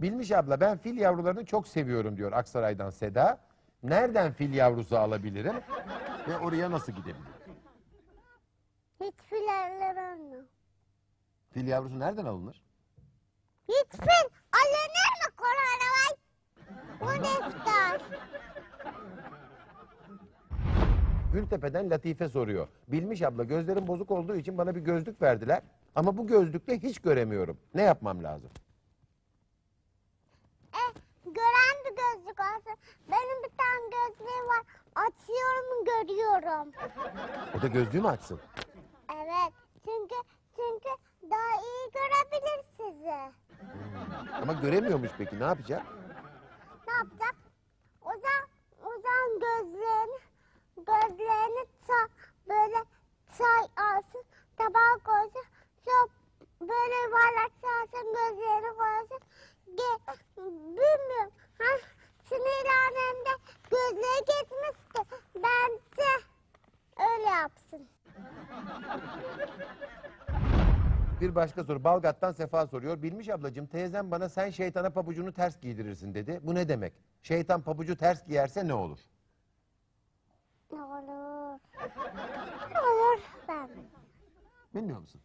Bilmiş abla ben fil yavrularını çok seviyorum diyor Aksaray'dan Seda. Nereden fil yavrusu alabilirim ve oraya nasıl gidebilirim? Hiç filerler olmuyor. Fil yavrusu nereden alınır? Hiç fil alınır mı Kur'an'a vay? Bu defter. Gültepe'den Latife soruyor. Bilmiş abla gözlerim bozuk olduğu için bana bir gözlük verdiler. Ama bu gözlükle hiç göremiyorum. Ne yapmam lazım? Olsun. Benim bir tane gözlüğüm var. Açıyorum görüyorum. O da gözlüğümü açsın. Evet. Çünkü çünkü daha iyi görebilir sizi. Ama göremiyormuş peki ne yapacak? Ne yapacak? O zaman, o zaman gözlerini, gözlerini ta, böyle çay alsın, tabağa koysun. Sonra böyle yuvarlak yapsın. Bir başka soru. Balgat'tan Sefa soruyor. Bilmiş ablacığım teyzem bana sen şeytana pabucunu ters giydirirsin dedi. Bu ne demek? Şeytan pabucu ters giyerse ne olur? Ne olur. Olur ben. Bilmiyor musun?